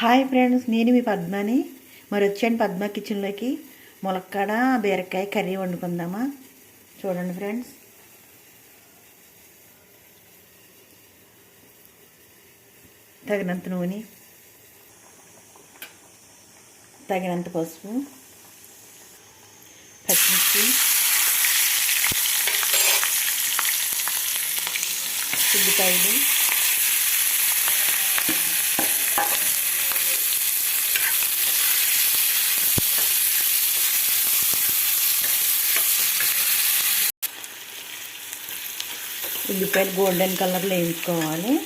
Hi friends నేను మీ పద్మని. మరి వచ్చాను పద్మ కిచెన్లోకి. ములక్కాడ బీరకాయ కర్రీ వండుకుందామా? చూడండి ఫ్రెండ్స్. తగినంత నూనె తగినంత పసుపు పచ్చిమిర్చి ఉల్లిపాయలు ఉల్లిపాయలు గోల్డెన్ కలర్లో వేయించుకోవాలి.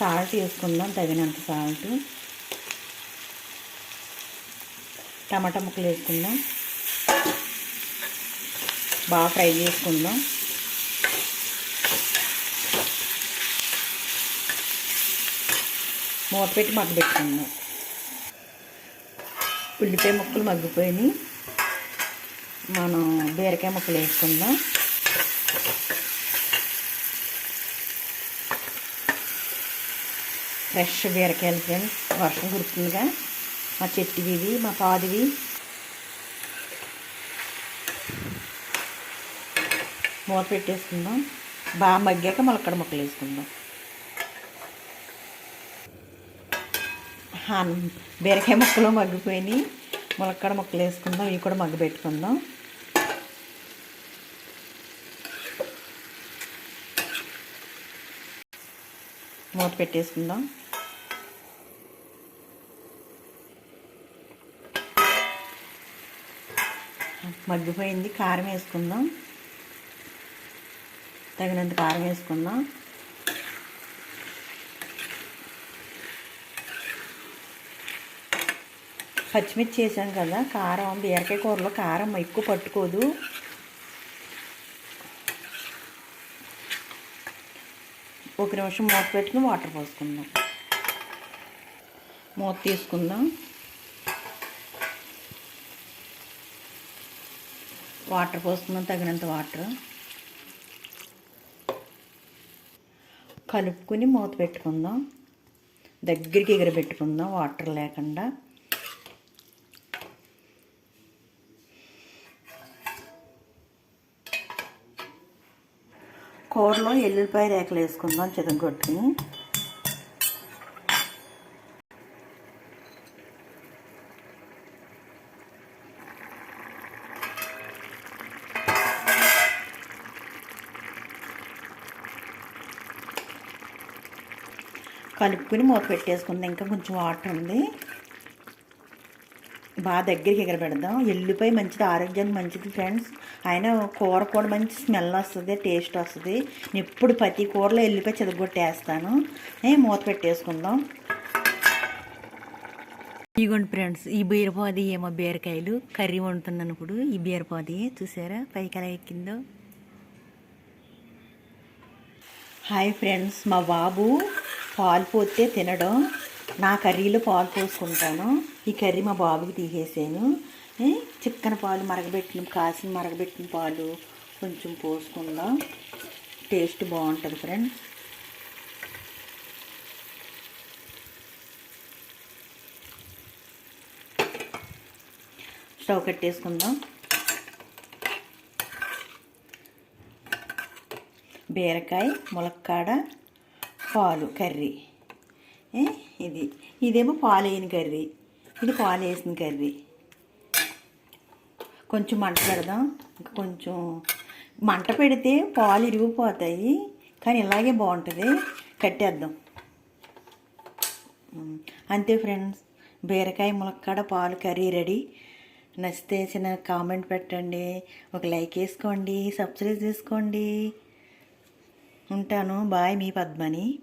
సాల్ట్ వేసుకుందాం తగినంత సాల్ట్. టమాటా ముక్కలు వేసుకుందాం. బాగా ఫ్రై చేసుకుందాం. మూత పెట్టి మగ్గబెట్టుకుందాం ఉల్లిపాయ ముక్కలు మగ్గిపోయినాయి. మనం బీరకాయ ముక్కలు వేసుకుందాం. ఫ్రెష్ బీరకాయలు ఫ్రెండ్స్. వర్షం కుడుతుందిగా మా చెట్టువి ఇవి మా పాదివి. మూత పెట్టేసుకుందాం. బాగా మగ్గాక మొలక్కడ ముక్కలు వేసుకుందాం. బీరకాయ ముక్కలు మగ్గిపోయినాయి. ములక్కడ ముక్కలు వేసుకుందాం. ఇవి కూడా మగ్గు పెట్టుకుందాం. మూత పెట్టేసుకుందాం. మగ్గిపోయింది. కారం వేసుకుందాం. తగినంత కారం వేసుకుందాం. పచ్చిమిర్చి వేసాం కదా కారం బీరకాయ కూరలో కారం ఎక్కువ పట్టుకోదు. ఒక నిమిషం మూత పెట్టుకుని వాటర్ పోసుకుందాం. మూత తీసుకుందాం. వాటర్ పోసుకుందాం తగినంత వాటర్. కలుపుకుని మూత పెట్టుకుందాం. దగ్గరికి ఎగరబెట్టుకుందాం వాటర్ లేకుండా. కూరలో ఎల్లుల్లిపాయ రేకలు వేసుకుందాం చితగొట్టుకుని కలుపుకుని మూత పెట్టేసుకుందాం. ఇంకా కొంచెం వాటర్ ఉంది. బాగా దగ్గరికి ఎగరబెడదాం. ఎల్లిపాయ మంచిది ఆరోగ్యానికి మంచిది ఫ్రెండ్స్. అయినా కూర కూడా మంచి స్మెల్ వస్తుంది టేస్ట్ వస్తుంది. నేను ఎప్పుడు ప్రతి కూరలో ఎల్లిపాయ చెదగొట్టేస్తాను మూత పెట్టేసుకుందాం. ఇదిగోండి ఫ్రెండ్స్ ఈ బీరపాది ఏమో బీరకాయలు. కర్రీ వండుతున్నాను ఇప్పుడు. ఈ బీరపాది చూసారా? పైకి ఎలా ఎక్కిందో. హాయ్ ఫ్రెండ్స్ మా బాబు పాలు పోతే తినడం. నా కర్రీలో పాలు పోసుకుంటాను. ఈ కర్రీ మా బాబుకి తీసేసాను. చిక్కన పాలు మరగబెట్టిన కాసిన మరగబెట్టిన పాలు కొంచెం పోసుకుందాం. టేస్ట్ బాగుంటుంది ఫ్రెండ్స్. స్టవ్ కట్టేసుకుందాం. బీరకాయ ములక్కాడ పాలు కర్రీ. ఇది ఇదేమో పాలు వేయని కర్రీ. ఇది పాలు వేసిన కర్రీ. కొంచెం మంట పెడదాం. ఇంకా కొంచెం మంట పెడితే పాలు ఇరిగిపోతాయి కానీ ఇలాగే బాగుంటుంది. కట్టేద్దాం. అంతే ఫ్రెండ్స్. బీరకాయ ములక్కాడ పాలు కర్రీ రెడీ. నచ్చితే చిన్న కామెంట్ పెట్టండి. ఒక లైక్ వేసుకోండి. సబ్స్క్రైబ్ చేసుకోండి. ఉంటాను. బాయ్ మీ పద్మని.